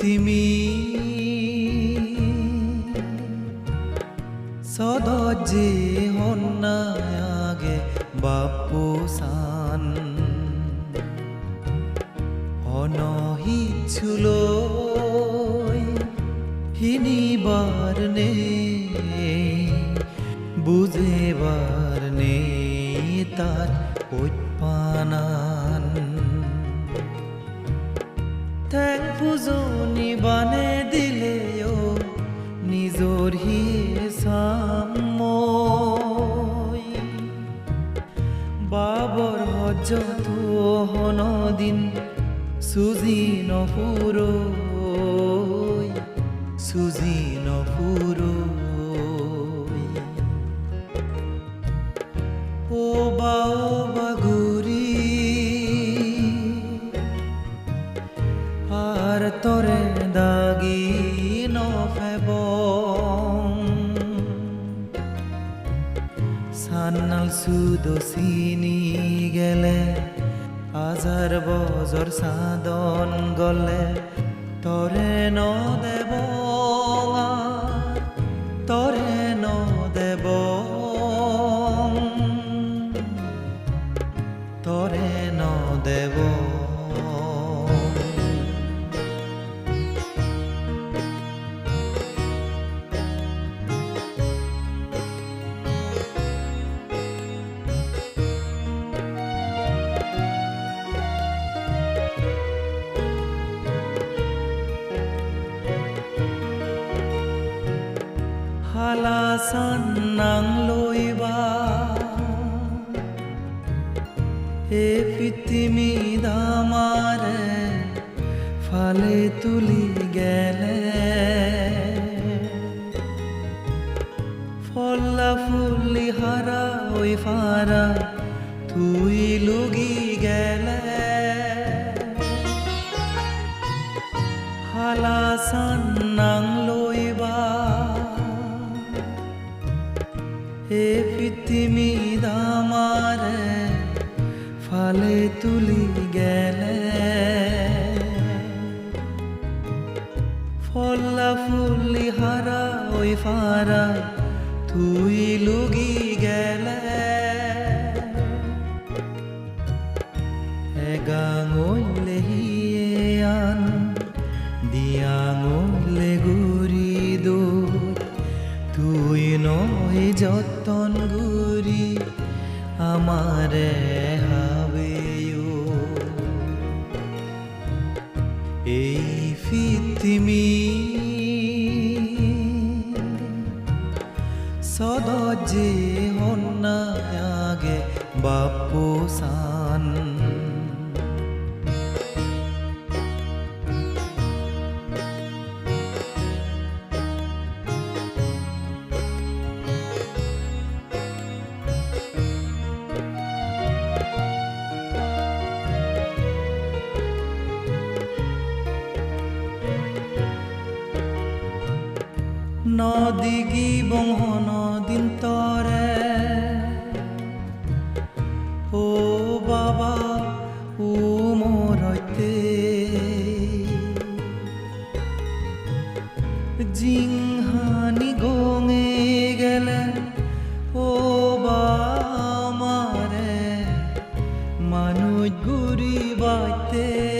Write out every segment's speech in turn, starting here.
তিমি সদজে হন্নায়াগে বাপু সান। অনহি ছুল হিনিবার নে বুঝেবার নে তার উৎপানা। বাবর হজত হনদিন সুজি নপুরো সুজি নপুরো ও বা সান্নাল সুদো চিনি গেলে আজার বজর সাদন গলে তরে ন দেব হালাসান নাং লইবা। এ পৃথিবী দামারে, ফালে তুলি গেলে। ফল্লা ফুল্লি হারা ওই ফারা, তুই লুগি ফালে তুলি গেলে। ফল্লা ফুল্লি হারা ওই ফারা তুই লুগি গেলে। এগাঙলে আন দিয়াঙলে গুরি দূর তুই নয় যতন গুরি, আমারে হাবেও সদজে আগে বাপু সান নদিগি বংহন দিন তরে? ও বাবা, ও মরতে জিংহানি গঙে গেলে, ও বামারে মানুষ গুরি বাইতে।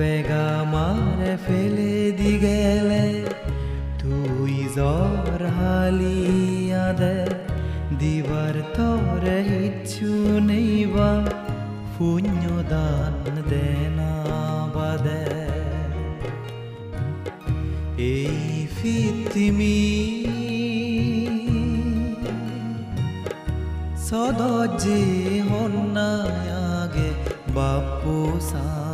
বেগা মারে ফেলে দি গেলে, তুই জ্বর হালিয়া দে। দিবার তোরে ইচ্ছু নেইবা পুণ্য দান দেনা বাদে এই ফিতিমি সদজে হন্নায়াগে বাপু সান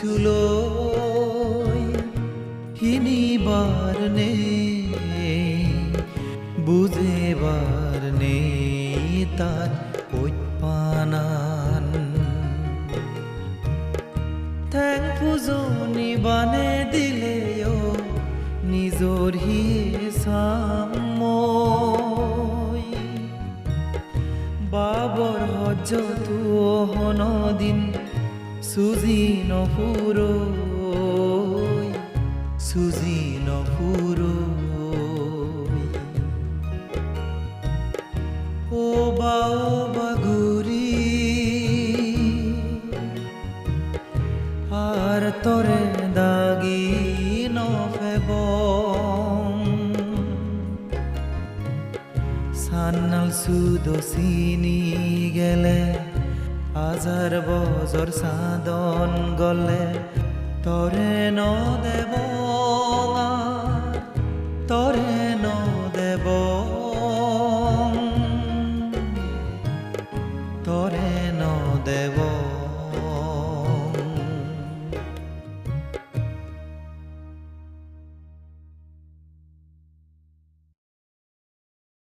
হিচ্ছুলৈ হিনিবার নে বুজেবার নে তার কৈপানান ঠেং পুজনি বানে দিলেও নিজৰ হিয়ে চামই বাবৰ হজতো হনদিন চুজি নফুৰৈ চুজি নফুৰৈ ও বাও বাগুৰি আর তোরে দাগি নফেব সান্নাল সুদো গেলে হাজার বজর সাদন গলে তরে তরে